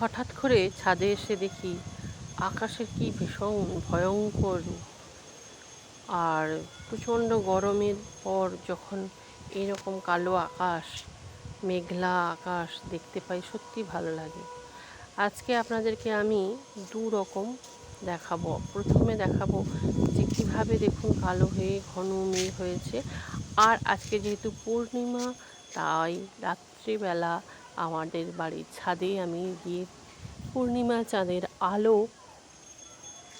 হঠাৎ করে ছাদে এসে দেখি আকাশের কি ভীষণ ভয়ঙ্কর আর প্রচণ্ড গরমের পর যখন এরকম কালো আকাশ, মেঘলা আকাশ দেখতে পাই, সত্যি ভালো লাগে। আজকে আপনাদেরকে আমি দু রকম দেখাবো। প্রথমে দেখাবো যে কীভাবে দেখুন কালো হয়ে, ঘন মেঘ হয়েছে। আর আজকে যেহেতু পূর্ণিমা, তাই রাত্রিবেলা আমাদের বাড়ির ছাদে আমি গিয়ে পূর্ণিমা চাঁদের আলো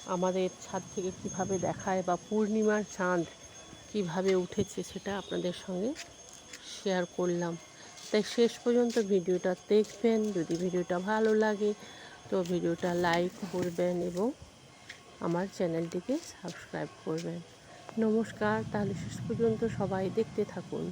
আমাদের ছাদ থেকে কীভাবে দেখায় বা পূর্ণিমার চাঁদ কীভাবে উঠেছে সেটা আপনাদের সঙ্গে শেয়ার করলাম। তাই শেষ পর্যন্ত ভিডিওটা দেখবেন। যদি ভিডিওটা ভালো লাগে তো ভিডিওটা লাইক করবেন এবং আমার চ্যানেলটিকে সাবস্ক্রাইব করবেন। নমস্কার, তাহলে শেষ পর্যন্ত সবাই দেখতে থাকুন।